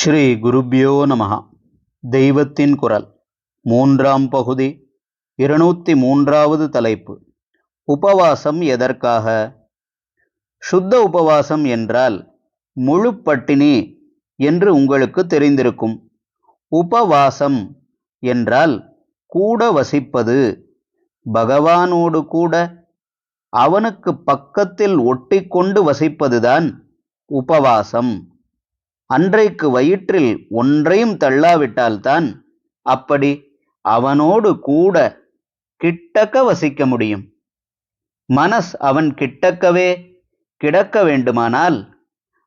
ஸ்ரீ குருப்பியோ நம தெய்வத்தின் குரல். மூன்றாம் பகுதி. இருநூற்றி மூன்றாவது தலைப்பு. உபவாசம் எதற்காக? சுத்த உபவாசம் என்றால் முழு பட்டினி என்று உங்களுக்கு தெரிந்திருக்கும். உபவாசம் என்றால் கூட வசிப்பது. பகவானோடு கூட அவனுக்கு பக்கத்தில் ஒட்டிக்கொண்டு வசிப்பதுதான் உபவாசம். அன்றைக்கு வயிற்றில் ஒன்றையும் தள்ளாவிட்டால்தான் அப்படி அவனோடு கூட கிட்டக்க வசிக்க முடியும். மனஸ் அவன் கிட்டக்கவே கிடக்க வேண்டுமானால்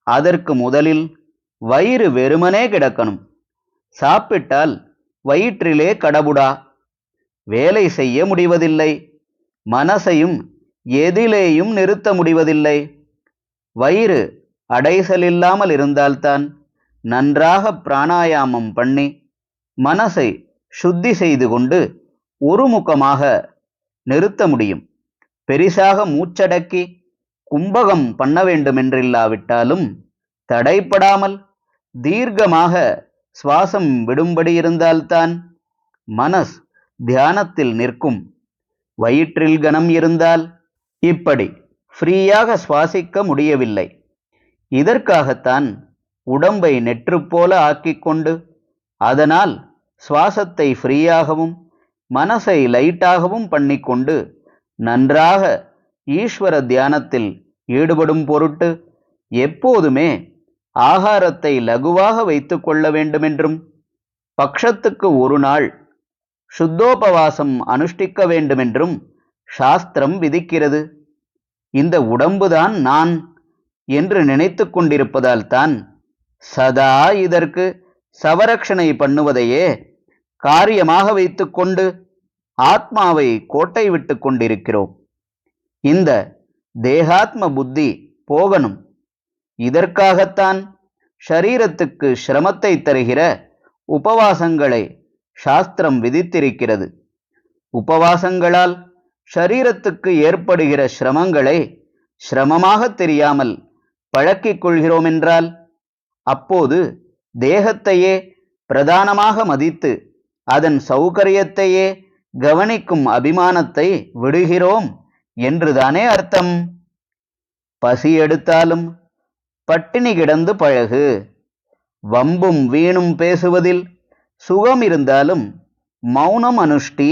அதற்கு முதலில் வயிறு வெறுமனே கிடக்கணும். சாப்பிட்டால் வயிற்றிலே கடவுடா. வேலை செய்ய முடிவதில்லை. மனசையும் எதிலேயும் நிறுத்த முடிவதில்லை. வயிறு அடைசலில்லாமல் இருந்தால்தான் நன்றாக பிராணாயாமம் பண்ணி மனசை சுத்தி செய்து கொண்டு ஒருமுகமாக நிறுத்த முடியும். பெரிசாக மூச்சடக்கி கும்பகம் பண்ண வேண்டுமென்றில்லாவிட்டாலும் தடைப்படாமல் தீர்க்கமாக சுவாசம் விடும்படி இருந்தால்தான் மனஸ் தியானத்தில் நிற்கும். வயிற்றில் கனம் இருந்தால் இப்படி ஃப்ரீயாக சுவாசிக்க முடியவில்லை. இதற்காகத்தான் உடம்பை நெற்று போல ஆக்கிக்கொண்டு அதனால் சுவாசத்தை ஃப்ரீயாகவும் மனசை லைட்டாகவும் பண்ணிக்கொண்டு நன்றாக ஈஸ்வர தியானத்தில் ஈடுபடும் பொருட்டு எப்போதுமே ஆகாரத்தை லகுவாக வைத்து கொள்ள வேண்டுமென்றும் பக்ஷத்துக்கு ஒரு நாள் சுத்தோபவாசம் அனுஷ்டிக்க வேண்டுமென்றும் சாஸ்திரம் விதிக்கிறது. இந்த உடம்புதான் நான். என்று நினைத்து கொண்டிருப்பதால் தான் சதா இதற்கு சவரக்ஷணை பண்ணுவதையே காரியமாக வைத்துக்கொண்டு ஆத்மாவை கோட்டை விட்டு கொண்டிருக்கிறோம். இந்த தேகாத்ம புத்தி போகணும். இதற்காகத்தான் ஷரீரத்துக்கு சிரமத்தை தருகிற உபவாசங்களை சாஸ்திரம் விதித்திருக்கிறது. உபவாசங்களால் ஷரீரத்துக்கு ஏற்படுகிற சிரமங்களை சிரமமாக தெரியாமல் பழக்கிக் கொள்கிறோமென்றால் அப்போது தேகத்தையே பிரதானமாக மதித்து அதன் சௌகரியத்தையே கவனிக்கும் அபிமானத்தை விடுகிறோம் என்றுதானே அர்த்தம்? பசி எடுத்தாலும் பட்டினி கிடந்து பழகு. வம்பும் வீணும் பேசுவதில் சுகம் இருந்தாலும் மௌனம் அனுஷ்டி.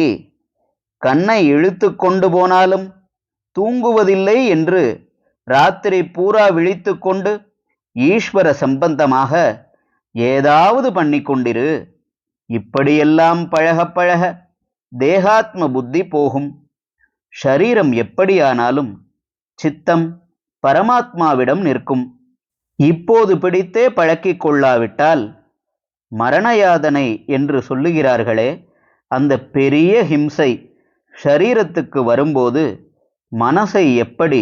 கண்ணை இழுத்து கொண்டு போனாலும் தூங்குவதில்லை என்று ராத்திரி பூரா விழித்து கொண்டு ஈஸ்வர சம்பந்தமாக ஏதாவது பண்ணி கொண்டிரு இப்படியெல்லாம் பழக பழக தேகாத்ம புத்தி போகும். ஷரீரம் எப்படியானாலும் சித்தம் பரமாத்மாவிடம் நிற்கும். இப்போது பிடித்தே பழக்கிக் கொள்ளாவிட்டால் மரணயாதனை என்று சொல்லுகிறார்களே அந்த பெரிய ஹிம்சை ஷரீரத்துக்கு வரும்போது மனசை எப்படி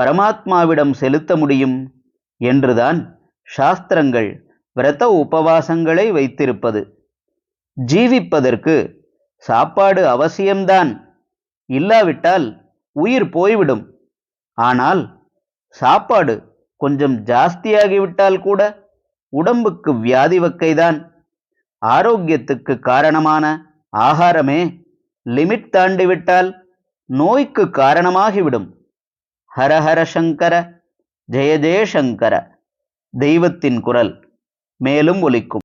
பரமாத்மாவிடம் செலுத்த முடியும் என்றுதான் சாஸ்திரங்கள் விரத உபவாசங்களை வைத்திருப்பது. ஜீவிப்பதற்கு சாப்பாடு அவசியம்தான். இல்லாவிட்டால் உயிர் போய்விடும். ஆனால் சாப்பாடு கொஞ்சம் ஜாஸ்தியாகிவிட்டால் கூட உடம்புக்கு வியாதி வக்கைதான். ஆரோக்கியத்துக்கு காரணமான ஆகாரமே லிமிட் தாண்டிவிட்டால் நோய்க்கு காரணமாகிவிடும். ஹரஹர சங்கர ஜெயதேசங்கர தெய்வத்தின் குரல் மேலும் ஒலிக்கும்.